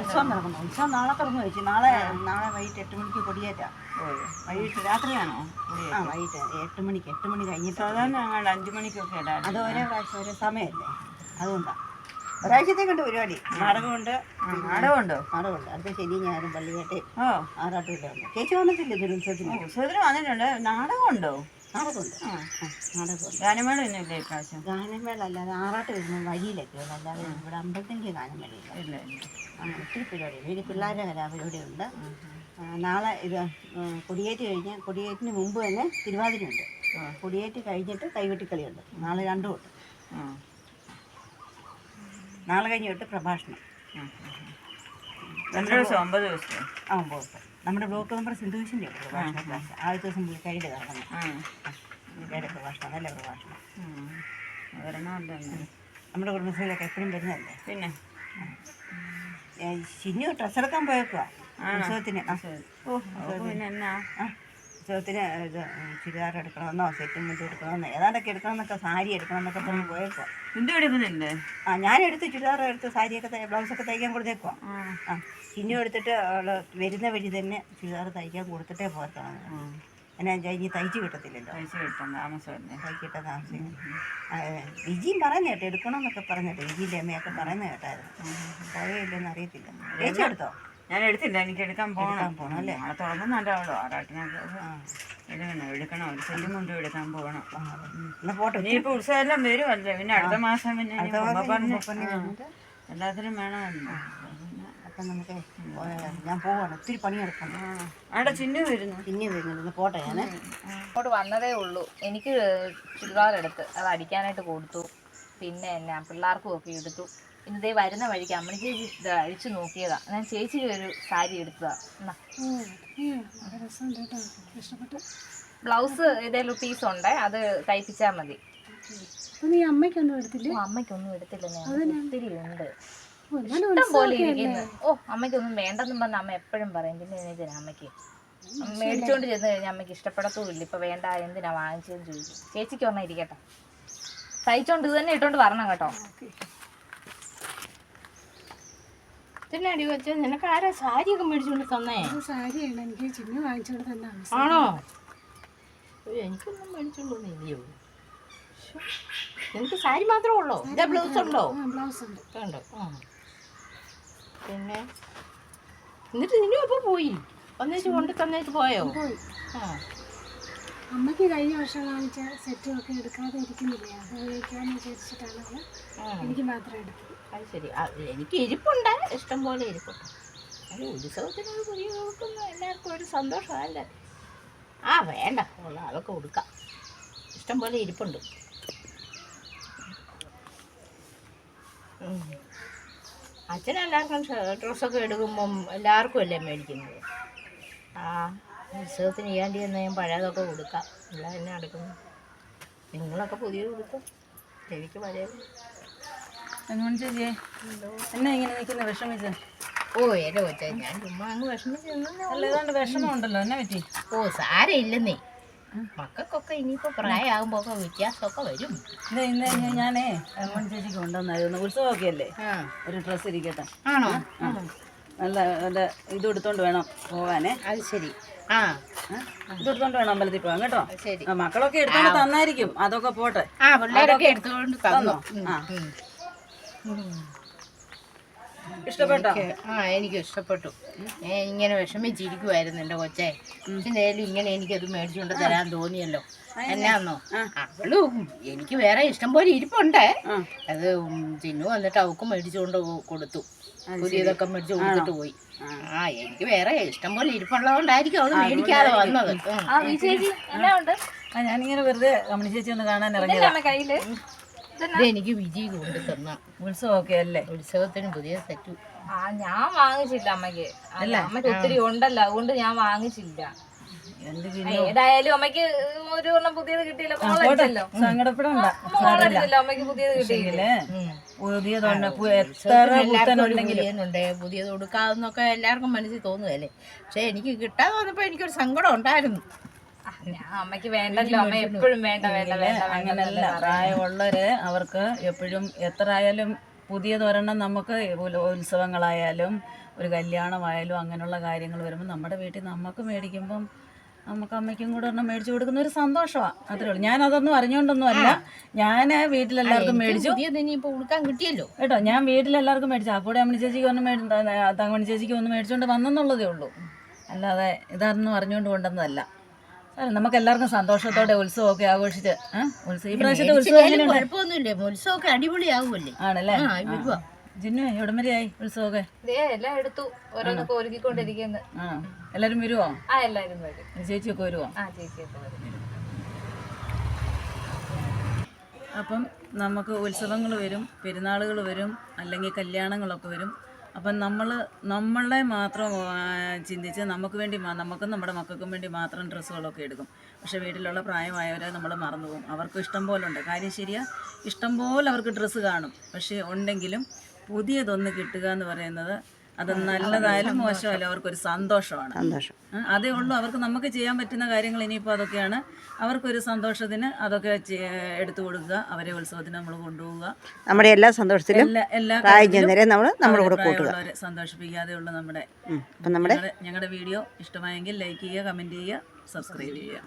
ഉത്സവം നടക്കുന്നു. ഉത്സവം നാളെ തുറന്നു വെച്ചു. നാളെ നാളെ വൈകിട്ട് എട്ട് മണിക്ക് കൊടിയേറ്റാ. വൈകിട്ട് രാത്രിയാണോ? ആ വൈകിട്ട് എട്ട് മണിക്ക് എട്ട് മണി കഴിഞ്ഞിട്ട്. സാധാരണ ഞങ്ങൾ അഞ്ചു മണിക്കൊക്കെ ഇടാം അത് ഒരേ പ്രാവശ്യം ഒരേ സമയമല്ലേ? അതുകൊണ്ടാണ് ഒരാഴ്ചത്തേക്കുണ്ട് പരിപാടി. നാടകമുണ്ട്. നാടകമുണ്ടോ? നാടകമുണ്ട്. അടുത്ത ശനി ഞാനും പള്ളിയായിട്ട് ഓ. ആറാട്ടുമില്ലുണ്ട് ചേച്ചി വന്നിട്ടില്ല ഉത്സവത്തിന്? ഉത്സവത്തിന് വന്നിട്ടുണ്ട്. നാടകമുണ്ടോ? നാടകമുണ്ട്. ആ ആ നാടകമുണ്ട്. ഗാനമേള ഒന്നുമില്ല ഇപ്രാവശ്യം? ഗാനമേള അല്ലാതെ ആറാട്ട് വരുന്ന വഴിയിലൊക്കെ ഉള്ളു. അല്ലാതെ ഇവിടെ അമ്പലത്തിന്റെ ഗാനമേളയില്ല. ഇല്ല അങ്ങനെ ഒത്തിരി പരിപാടിയുണ്ട് ഇനി പിള്ളേരുടെ കലാപരിപാടിയുണ്ട് നാളെ ഇത് കൊടിയേറ്റ് കഴിഞ്ഞ് കൊടിയേറ്റിന് മുമ്പ് തന്നെ തിരുവാതിരയുണ്ട്. കൊടിയേറ്റ് കഴിഞ്ഞിട്ട് കൈവെട്ടിക്കളിയുണ്ട്. നാളെ രണ്ടും ഉണ്ട്. ആ. നാളെ കഴിഞ്ഞ് തൊട്ട് പ്രഭാഷണം. രണ്ട് ദിവസം ഒമ്പത് ദിവസം ആ പോകും നമ്മുടെ ബ്ലോക്ക് മെമ്പർ സിന്ധുവിശിന്റെ പ്രഭാഷണ ക്ലാസ് ആദ്യത്തെ ദിവസം പുള്ളിക്കാരിയുടെ കാരണം പുള്ളിക്കാരുടെ പ്രഭാഷണം നല്ല പ്രഭാഷണം. നമ്മുടെ കുടുംബശ്രീയിലൊക്കെ എപ്പോഴും വരുന്നതല്ലേ? പിന്നെ? ഏ, ഡ്രസ്സെടുക്കാൻ പോയേക്കുവാ. ഉത്സവത്തിന്. ഓ പിന്നെ എന്നാ? ഉത്സവത്തിന് ഇത് ചുരിദാർ എടുക്കണമെന്നോ സെറ്റും മുണ്ടും എടുക്കണമെന്നോ ഏതാണ്ടൊക്കെ എടുക്കണമെന്നൊക്കെ സാരി എടുക്കണമെന്നൊക്കെ പറഞ്ഞ് ഹിന്ദു എടുക്കുന്നില്ലേ ആ ഞാൻ എടുത്ത് ചുരിദാർ എടുത്ത് സാരിയൊക്കെ ബ്ലൗസൊക്കെ തയ്ക്കാൻ കൊടുത്തേക്കോ ആ. ഷിന്നു എടുത്തിട്ട് വരുന്ന വഴി തന്നെ ചുരിദാർ തയ്ക്കാൻ കൊടുത്തിട്ടേ പോകത്താണ്. എന്നാ ഇനി തയ്ച്ച് കിട്ടത്തില്ലല്ലോ. തയ്ച്ച് കിട്ടാൻ താമസം തയ്ക്കിട്ട താമസം വിജിയും പറയുന്ന കേട്ടോ എടുക്കണമെന്നൊക്കെ പറഞ്ഞിട്ട് വിജിയുടെ അമ്മയൊക്കെ പറയുന്ന കേട്ടായിരുന്നു. പോയില്ലെന്ന് അറിയത്തില്ല. ചേച്ചി എടുത്തോ? ഞാൻ എടുത്തില്ല എനിക്ക് എടുക്കാൻ പോകണം പോകണം പോണം അല്ലേ? നാളെ തുറന്നുണ്ടാവുള്ളൂ ആറാട്ടിനൊക്കെ എടുക്കണം എടുക്കണം. ഒരു സെല്ലും കൊണ്ട് എടുക്കാൻ പോകണം ഇപ്പൊ പോട്ടെ ഇനിയിപ്പോ ഉത്സവം എല്ലാം വരുമല്ലേ? പിന്നെ അടുത്ത മാസം പിന്നെ പറഞ്ഞു എല്ലാത്തിനും വേണമല്ലോ അപ്പം നമുക്ക് ഞാൻ പോവാണ്. ഒത്തിരി പണിയെടുക്കണം. അവിടെ ചിന്നു വരുന്നു. പിന്നെ വരുന്നുണ്ട്. പോട്ടെ ഞാൻ അങ്ങോട്ട് വന്നതേ ഉള്ളൂ. എനിക്ക് ചുരിദാർ എടുത്ത് അത് അടിക്കാനായിട്ട് കൊടുത്തു. പിന്നെ എന്നാ പിള്ളേർക്കും ഒക്കെ എടുത്തു. പിന്നെ ഇതേ വരുന്ന വഴിക്ക് അമ്മണി ചേച്ചി ഇത് അഴിച്ചു നോക്കിയതാ. ഞാൻ ചേച്ചിക്ക് ഒരു സാരി എടുത്തതാ. എന്നാ. ബ്ലൗസ് ഏതെങ്കിലും പീസ് ഉണ്ട് അത് തയ്പ്പിച്ചാൽ മതി. നീ അമ്മയ്ക്കൊന്നും എടുത്തില്ല? അമ്മയ്ക്കൊന്നും എടുത്തില്ല. ഞാൻ ഒത്തിരി ഉണ്ട്. ഇഷ്ടം പോലെ ഇരിക്കുന്നു. ഓ അമ്മയ്ക്കൊന്നും വേണ്ടെന്നും പറഞ്ഞ അമ്മ എപ്പോഴും പറയും പിന്നെ എന്തിനാ അമ്മയ്ക്ക്? അമ്മ മേടിച്ചോണ്ട് ചെന്ന് കഴിഞ്ഞാൽ അമ്മയ്ക്ക് ഇഷ്ടപ്പെടത്തുമില്ല. ഇപ്പൊ വേണ്ട എന്തിനാ വാങ്ങിച്ചതെന്ന് ചോദിച്ചു ചേച്ചിക്ക് ഒന്നാ ഇരിക്കട്ടെ. തയ്ച്ചോണ്ട് ഇത് തന്നെ ഇട്ടോണ്ട് വരണം കേട്ടോ. പിന്നെ അടി വെച്ച നിനക്ക് ആരാ സാരിയൊക്കെ മേടിച്ചുകൊണ്ട് തന്നേ? സാരിയാണ് എനിക്ക് ചിന്നു വാങ്ങിച്ചുകൊണ്ട് തന്നെ ആണോ? എനിക്കൊന്നും ഇല്ലയോ. ശ്ശോ. നിനക്ക് സാരി മാത്രമേ ഉള്ളോ? ഇതാ ബ്ലൗസ് ഉണ്ടോ? ബ്ലൗസ് ഉണ്ട്. ആ. പിന്നെ? എന്നിട്ട് നിന്നും അപ്പോൾ പോയി? വന്നേച്ച് കൊണ്ട് തന്നേച്ച് പോയോ? പോയി. ആ. അമ്മയ്ക്ക് കഴിഞ്ഞ വർഷം വാങ്ങിച്ച സെറ്റും ഒക്കെ എടുക്കാതെ ഇരിക്കുന്നില്ല? അത് വിചാരിച്ചിട്ടാണ് എനിക്ക് മാത്രം എടുത്തത്. അത് ശരി എനിക്ക് ഇരിപ്പുണ്ട്. ഇഷ്ടം പോലെ ഇരിപ്പുണ്ട്. അത് ഉത്സവത്തിന് ഒരു പുതിയ കൊടുക്കുന്ന എല്ലാവർക്കും ഒരു സന്തോഷമല്ലേ? ആ വേണ്ട. ഉള്ള അതൊക്കെ കൊടുക്കാം ഇഷ്ടം പോലെ ഇരിപ്പുണ്ട്. അച്ഛനെല്ലാവർക്കും ഡ്രസ്സൊക്കെ എടുക്കുമ്പം എല്ലാവർക്കും അല്ലേ മേടിക്കുന്നത്? ആ ഉത്സവത്തിന് ചെയ്യാണ്ടി എന്നാൽ ഞാൻ പഴയതൊക്കെ കൊടുക്കാം എല്ലാം എന്നെ എടുക്കുന്നു നിങ്ങളൊക്കെ പുതിയത് കൊടുക്കും എനിക്ക് പഴയത്. ചേച്ചിയെ എന്നാ ഇങ്ങനെ നിൽക്കുന്ന? വിഷമിച്ച്. ഓ എന്റെ കൊച്ചാ ഞാൻ ചുമ്മാ അങ്ങ് വിഷമിച്ച് നിന്നേ അല്ല ഏതാണ്ട് വിഷമം ഉണ്ടല്ലോ എന്നാ പറ്റി? ഓ സാരമില്ലെന്നേ. മക്കൾക്കൊക്കെ ഇനിയിപ്പോ പ്രായമാകുമ്പോ ഒക്കെ വ്യത്യാസമൊക്കെ വരും. ഇന്ന് ഞാൻ- ഞാനേ അമ്മണി ചേച്ചിക്ക് കൊണ്ടുവന്നായിരുന്നു ഉത്സവമൊക്കെ അല്ലേ ഒരു ഡ്രസ്സ് ഇരിക്കട്ടെ. ആണോ? നല്ല നല്ല ഇത് എടുത്തോണ്ട് വേണം പോകാനേ. അത് ശരി. ആ. ആ? ഇത് എടുത്തോണ്ട് വേണം അമ്പലത്തിൽ പോകാൻ കേട്ടോ? ശരി. മക്കളൊക്കെ എടുത്തോണ്ട് തന്നായിരിക്കും. അതൊക്കെ പോട്ടെ. ആ പിള്ളേരൊക്കെ എടുത്തോണ്ട് തന്നോ. ആ. ഇഷ്ടപ്പെട്ടോ? ആ എനിക്ക് ഇഷ്ടപ്പെട്ടു. ഞാൻ ഇങ്ങനെ വിഷമിച്ചിരിക്കുമായിരുന്നു എന്റെ കൊച്ചെ. എന്തായാലും ഇങ്ങനെ എനിക്കത് മേടിച്ചുകൊണ്ട് തരാൻ തോന്നിയല്ലോ. എന്നാന്നോ? അവളും എനിക്ക് വേറെ ഇഷ്ടം പോലെ ഇരിപ്പുണ്ടേ. അത് ചിന്നു വന്നിട്ട് അവക്കും മേടിച്ചുകൊണ്ട് കൊടുത്തു. പുതിയതൊക്കെ മേടിച്ചു കൊടുത്തിട്ട് പോയി. ആ. എനിക്ക് വേറെ ഇഷ്ടം പോലെ ഇരിപ്പുള്ളതുകൊണ്ടായിരിക്കും അവൾ മേടിക്കാതെ വന്നത്. ഞാനിങ്ങനെ വെറുതെ ചേച്ചി ഒന്ന് കാണാൻ ഇറങ്ങിയതാ. ഇത് എനിക്ക് വിജി കൊണ്ട് തന്ന. ഉത്സവമൊക്കെ അല്ലേ ഉത്സവത്തിന് പുതിയ സെറ്റ്. ആ ഞാൻ വാങ്ങിച്ചില്ല അമ്മയ്ക്ക്. അല്ല? അമ്മയ്ക്ക് ഒത്തിരി ഉണ്ടല്ലോ. അതുകൊണ്ട് ഞാൻ വാങ്ങിച്ചില്ല. ഏതായാലും അമ്മയ്ക്ക് ഒരു എണ്ണം പുതിയത് കിട്ടിയില്ല. അമ്മയ്ക്ക് അമ്മയ്ക്ക് പുതിയത് കിട്ടിയില്ലേ? പുതിയതുണ്ട് പുതിയതുണ്ട്. പുതിയത് കൊടുക്കാതെന്നൊക്കെ എല്ലാവർക്കും മനസ്സിൽ തോന്നുകയല്ലേ? പക്ഷെ എനിക്ക് കിട്ടാതെ വന്നപ്പോ എനിക്കൊരു സങ്കടം ഉണ്ടായിരുന്നു. അമ്മയ്ക്ക് വേണ്ടല്ലോ അമ്മ എപ്പോഴും വേണ്ട വേണ്ട വേണ്ട അങ്ങനല്ല പ്രായമുള്ളവര് അവർക്ക് എപ്പോഴും എത്ര ആയാലും പുതിയതൊരെണ്ണം നമുക്ക് ഉത്സവങ്ങളായാലും ഒരു കല്യാണമായാലും അങ്ങനെയുള്ള കാര്യങ്ങൾ വരുമ്പോൾ നമ്മുടെ വീട്ടിൽ നമുക്ക് മേടിക്കുമ്പം നമുക്ക് അമ്മയ്ക്കും കൂടെ ഒരെണ്ണം മേടിച്ചു കൊടുക്കുന്ന ഒരു സന്തോഷമാണ് അത്രേ ഉള്ളൂ. ഞാൻ അതൊന്നും അറിഞ്ഞുകൊണ്ടൊന്നും അല്ല. ഞാൻ വീട്ടിലെല്ലാവർക്കും മേടിച്ചു. കൊടുക്കാൻ കിട്ടിയല്ലോ. കേട്ടോ ഞാൻ വീട്ടിലെല്ലാവർക്കും മേടിച്ചു. ആ കൂടെ അമ്മണി ചേച്ചിക്ക് ഒന്ന് മേടി തങ്ങമണി ചേച്ചിക്ക് ഒന്ന് മേടിച്ചുകൊണ്ട് വന്നെന്നുള്ളതേ ഉള്ളൂ. അല്ലാതെ ഇതാണെന്ന് അറിഞ്ഞുകൊണ്ട് കൊണ്ടുവന്നതല്ല. നമുക്ക് എല്ലാവർക്കും സന്തോഷത്തോടെ ഉത്സവമൊക്കെ ആഘോഷിച്ച് ഏ? ഉത്സവം ഈ പ്രാവശ്യത്തെ ഉത്സവം എങ്ങനെയുണ്ട്? കുഴപ്പമൊന്നുമില്ലേ. ഉത്സവമൊക്കെ അടിപൊളിയാവുമല്ലേ? ആണല്ലേ? വരുവാ ജിന്നു എവിടം വരെയായി ഉത്സവമൊക്കെ? ദേ എല്ലാം എടുത്തു. ഓരോന്നൊക്കെ ഒരുക്കിക്കൊണ്ടിരിക്കുന്നു ആ. എല്ലാവരും വരുമോ ആ എല്ലാവരും വരും. ചേച്ചിയൊക്കെ വരുമോ ആ ചേച്ചിയൊക്കെ വരും. അപ്പം നമുക്ക് ഉത്സവങ്ങൾ വരും പെരുന്നാളുകൾ വരും അല്ലെങ്കിൽ കല്യാണങ്ങളൊക്കെ വരും. അപ്പം നമ്മൾ നമ്മളെ മാത്രം ചിന്തിച്ച് നമുക്ക് വേണ്ടി നമുക്കും നമ്മുടെ മക്കൾക്കും വേണ്ടി മാത്രം ഡ്രസ്സുകളൊക്കെ എടുക്കും. പക്ഷേ വീട്ടിലുള്ള പ്രായമായവരെ നമ്മൾ മറന്നു പോകും. അവർക്ക് ഇഷ്ടം പോലെ ഉണ്ട് കാര്യം ശരിയാ ഇഷ്ടം പോലെ അവർക്ക് ഡ്രസ്സ് കാണും. പക്ഷേ ഉണ്ടെങ്കിലും പുതിയതൊന്ന് കിട്ടുക എന്ന് പറയുന്നത് അത് നല്ലതായാലും മോശമായാലും അവർക്കൊരു സന്തോഷമാണ്. സന്തോഷം. അതേ ഉള്ളൂ അവർക്ക് നമുക്ക് ചെയ്യാൻ പറ്റുന്ന കാര്യങ്ങൾ ഇനിയിപ്പോൾ അതൊക്കെയാണ്. അവർക്കൊരു സന്തോഷത്തിന് അതൊക്കെ എടുത്തു കൊടുക്കുക അവരെ ഉത്സവത്തിന് നമ്മൾ കൊണ്ടുപോവുക. നമ്മുടെ എല്ലാ സന്തോഷത്തിലും എല്ലാ നമ്മൾ നമ്മുടെ കൂടെ കൂട്ടുക. സന്തോഷിപ്പിക്കാതെ ഉള്ള നമ്മുടെ നമ്മുടെ ഞങ്ങളുടെ ഞങ്ങളുടെ വീഡിയോ ഇഷ്ടമായെങ്കിൽ ലൈക്ക് ചെയ്യുക കമന്റ് ചെയ്യുക സബ്സ്ക്രൈബ് ചെയ്യുക.